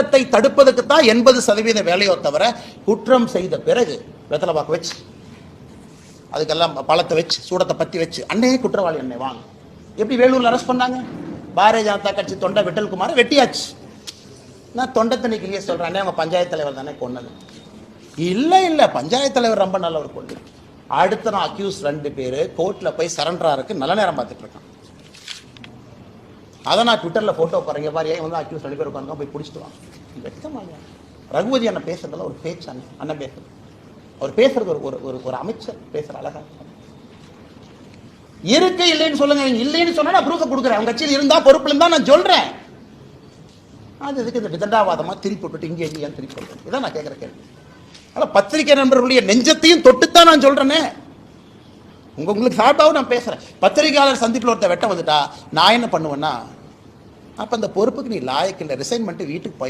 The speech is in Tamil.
குற்றத்தை தடுப்பதற்கு தான் எண்பது சதவீத வேலையோ தவிர குற்றம் செய்த பிறகு வெத்தலை பாக்கு வச்சு அதுக்கெல்லாம் பழத்தை வச்சு சூடத்தை பற்றி வச்சு அன்னையே குற்றவாளி அண்ணே வாங்க. எப்படி வேலூர்ல அரெஸ்ட் பண்ணாங்க? பாரதிய ஜனதா கட்சி தொண்டை விட்டல்குமார் வெட்டியாச்சு. நான் தொண்டை தண்ணிக்கிலேயே சொல்றேன் அண்ணே அவங்க பஞ்சாயத்து தலைவர் தானே கொன்னது. இல்லை இல்ல பஞ்சாயத்து தலைவர் ரொம்ப நல்லவர் கொண்டு. அடுத்த நான் அக்யூஸ் ரெண்டு பேரு கோர்ட்ல போய் சரண்டராக இருக்கு நல்ல நேரம் பார்த்துட்டு இருக்கான். அதை நான் ட்விட்டர்ல ஃபோட்டோ பாருங்க பாரு ஏன் வந்து அக்யூஸ் ரெண்டு பேர் உட்காந்து போய் பிடிச்சிட்டு வாங்க. வெட்கமா ரகுபதி அண்ணன் பேசுறதுல ஒரு பேச்சு அண்ணன் அண்ணன் பேசுறது. அவர் பேசுறது ஒரு ஒரு ஒரு ஒரு அமைச்சர் பேசுற அழகா. இருக்கு இல்லைன்னு சொல்லுங்க. இல்லைன்னு சொன்னா நான் ப்ரூஃப் கொடுக்குறேன். அவங்க கட்சியில் இருந்தா பொறுப்புல இருந்தா நான் சொல்றேன். அது எதுக்கு இந்த விதண்டாவாதமா திருப்பி விட்டுட்டு இங்கே இங்கே திருப்பி விட்டு இதான் நான் கேட்குற கேள்வி. ஆனால் பத்திரிகை நண்பர்களுடைய நெஞ்சத்தையும் தொட்டுத்தான் நான் சொல்றேனே. உங்க உங்களுக்கு சார்பாகவும் நான் பேசுகிறேன் பத்திரிகையாளர் சந்திப்பில் ஒருத்த வெட்ட வந்துட்டா நான் என்ன பண்ணுவேன்னா அப்போ அந்த பொறுப்புக்கு நீ லாயக்கில்லை ரிசைன் பண்ணிட்டு வீட்டுக்கு போய்